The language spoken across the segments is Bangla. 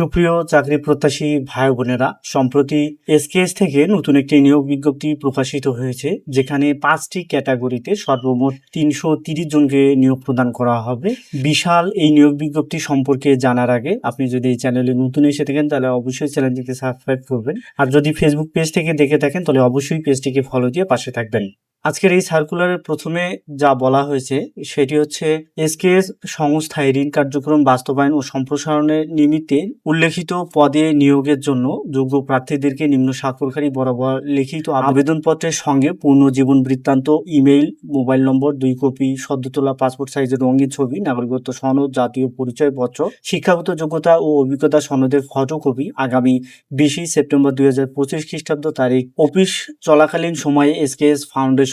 সুপ্রিয় চাকরি প্রত্যাশী ভাই বোনেরা, সম্প্রতি এসকেএস থেকে নতুন একটি নিয়োগ বিজ্ঞপ্তি প্রকাশিত হয়েছে, যেখানে পাঁচটি ক্যাটাগরিতে সর্বমোট তিনশো তিরিশ জনকে নিয়োগ প্রদান করা হবে। বিশাল এই নিয়োগ বিজ্ঞপ্তি সম্পর্কে জানার আগে আপনি যদি এই চ্যানেলে নতুন এসে থাকেন, তাহলে অবশ্যই চ্যানেলটিকে সাবস্ক্রাইব করবেন। আর যদি ফেসবুক পেজ থেকে দেখে থাকেন, তাহলে অবশ্যই পেজটিকে ফলো দিয়ে পাশে থাকবেন। আজকের এই সার্কুলারের প্রথমে যা বলা হয়েছে, সেটি হচ্ছে এসকেএস সংস্থায় ঋণ কার্যক্রম বাস্তবায়ন ও সম্প্রসারণের নিমিত্তে উল্লেখিত পদে নিয়োগের জন্য যোগ্য প্রার্থীদেরকে নিম্ন স্বাক্ষরকারী বরাবর লিখিত আবেদনপত্রের সঙ্গে পূর্ণ জীবন বৃত্তান্ত, ইমেইল, মোবাইল নম্বর, দুই কপি সদ্য তোলা পাসপোর্ট সাইজের রঙিন ছবি, নাগরিকত্ব সনদ, জাতীয় পরিচয়পত্র, শিক্ষাগত যোগ্যতা ও অভিজ্ঞতা সনদের ফটোকপি। আগামী বিশে সেপ্টেম্বর দুই হাজার পঁচিশ খ্রিস্টাব্দ তারিখ, অফিস চলাকালীন সময়ে এসকেএস ফাউন্ডেশন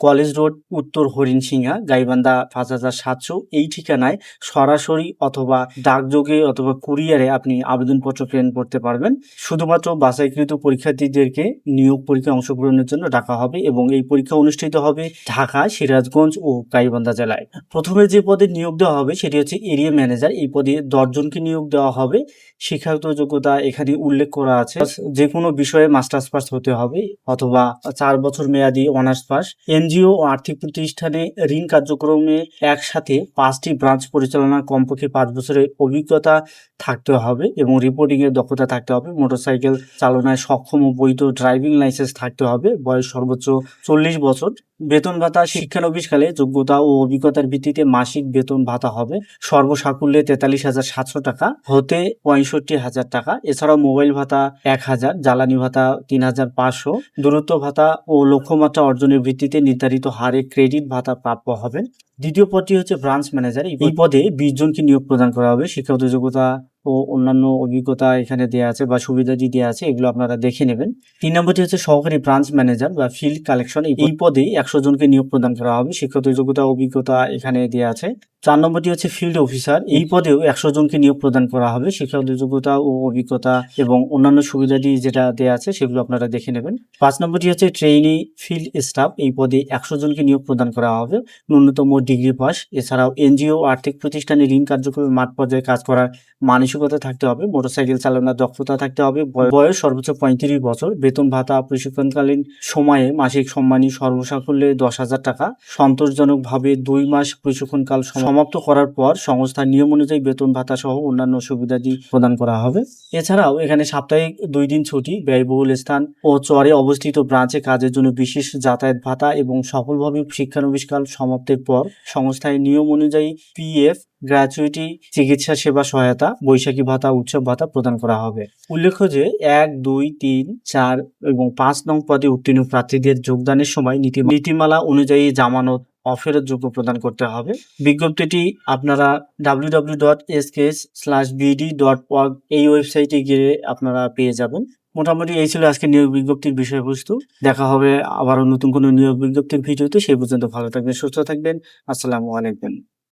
কলেজ রোড, উত্তর হরিণসিংহা, গাইবান্ধা পাঁচ হাজার সাতশো এই ঠিকানায় সরাসরি অথবা ডাকযোগে অথবা কুরিয়ারে আপনি আবেদনপত্র প্রেরণ করতে পারবেন। শুধুমাত্র বাছাইকৃত পরীক্ষার্থীদেরকে নিয়োগ পরীক্ষায় অংশগ্রহণের জন্য ডাকা হবে এবং এই পরীক্ষা অনুষ্ঠিত হবে ঢাকা, সিরাজগঞ্জ ও গাইবান্ধা জেলায়। প্রথমে যে পদে নিয়োগ দেওয়া হবে সেটি হচ্ছে এরিয়া ম্যানেজার। এই পদে দশজনকে নিয়োগ দেওয়া হবে। শিক্ষাগত যোগ্যতা এখানে উল্লেখ করা আছে। যে কোনো বিষয়ে মাস্টার্স পাস হতে হবে অথবা চার বছর মেয়াদি অনার্স পাস, এনজিও ও আর্থিক প্রতিষ্ঠানে ঋণ কার্যক্রমে একসাথে পাঁচটি ব্রাঞ্চ পরিচালনার কমপক্ষে পাঁচ বছরের অভিজ্ঞতা থাকতে হবে এবং রিপোর্টিং এর দক্ষতা থাকতে হবে। মোটরসাইকেল চালনায় সক্ষম ও বৈধ ড্রাইভিং লাইসেন্স থাকতে হবে। বয়স সর্বোচ্চ চল্লিশ বছর। বেতন ভাতা শিক্ষানবিশকালে যোগ্যতা ও অভিজ্ঞতার ভিত্তিতে মাসিক বেতন ভাতা হবে। সর্বসাকুল্যে তেতাল্লিশ হাজার সাতশো টাকা, হতে পঁয়ষট্টি হাজার টাকা। এছাড়াও মোবাইল ভাতা এক হাজার, জ্বালানি ভাতা তিন হাজার পাঁচশো। দূরত্ব ভাতা ও লক্ষ্যমাত্রা অর্জনের ভিত্তিতে নির্ধারিত হারে ক্রেডিট ভাতা প্রাপ্য হবেন। দ্বিতীয় পদটি হচ্ছে ব্রাঞ্চ ম্যানেজার। এই পদে বিশ জনকে নিয়োগ প্রদান করা হবে। শিক্ষাগত যোগ্যতা ও অন্যান্য অভিজ্ঞতা এখানে দেওয়া আছে বা সুবিধাদি দেওয়া আছে, এগুলো আপনারা দেখে নেবেন। তিন নম্বরটি হচ্ছে সহকারী ব্রাঞ্চ ম্যানেজার বা ফিল্ড কালেকশন এই পদেই একশো জনকে নিয়োগ প্রদান করা হবে। শিক্ষাগত যোগ্যতা, অভিজ্ঞতা এখানে দেওয়া আছে। চার নম্বরটি হচ্ছে ফিল্ড অফিসার এই পদেও একশো জনকে নিয়োগ প্রদান করা হবে। শিক্ষাগত যোগ্যতা ও অভিজ্ঞতা এবং অন্যান্য সুবিধাদি যেটা দেওয়া আছে সেগুলো আপনারা দেখে নেবেন। পাঁচ নম্বরটি হচ্ছে ট্রেইনি ফিল্ড স্টাফ এই পদে একশো জনকে নিয়োগ প্রদান করা হবে। ন্যূনতম ডিগ্রি পাস এছাড়াও এনজিও আর্থিক প্রতিষ্ঠানে ঋণ কার্যক্রমে মাঠ পর্যায়ে কাজ করার মানসিকতা থাকতে হবে। মোটরসাইকেল চালানোর দক্ষতা থাকতে হবে। বয়- বয়স সর্বোচ্চ পঁয়ত্রিশ বছর। বেতন ভাতা প্রশিক্ষণকালীন সময়ে মাসিক সম্মানী সর্বসাকুল্যে দশ হাজার টাকা। সন্তোষজনকভাবে দুই মাস প্রশিক্ষণকাল সমাপ্ত করার পর সংস্থার নিয়ম অনুযায়ী বেতন ভাতা সহ অন্যান্য সুবিধাদি প্রদান করা হবে। এছাড়াও এখানে সাপ্তাহিক দুই দিন ছুটি, ব্যয়বহুল স্থান ও চরে অবস্থিত ব্রাঞ্চে কাজের জন্য বিশেষ যাতায়াত ভাতা এবং সফলভাবে শিক্ষানবিষ্কাল সমাপ্তির পর সংস্থায় নিয়ম অনুযায়ী পিএফ, গ্র্যাচুইটি, চিকিৎসা সেবা সহায়তা, বৈশাখী ভাতা, উৎসব ভাতা প্রদান করা হবে। উল্লেখ্য যে এক, দুই, তিন, চার এবং পাঁচ নং পদে উত্তীর্ণ প্রার্থীদের যোগদানের সময় নীতি নীতিমালা অনুযায়ী জামানত অফেরত যোগ্য প্রদান করতে হবে। বিজ্ঞপ্তিটি আপনারা W W dot BD dot work এই ওয়েবসাইটে গিয়ে আপনারা পেয়ে যাবেন। মোটামুটি এই ছিল আজকে নিয়োগ বিজ্ঞপ্তির বিষয়বস্তু। দেখা হবে আবারও নতুন কোনো নিয়োগ বিজ্ঞপ্তির ভিডিওতে। সেই পর্যন্ত ভালো থাকবেন, সুস্থ থাকবেন। আসসালামু আলাইকুম।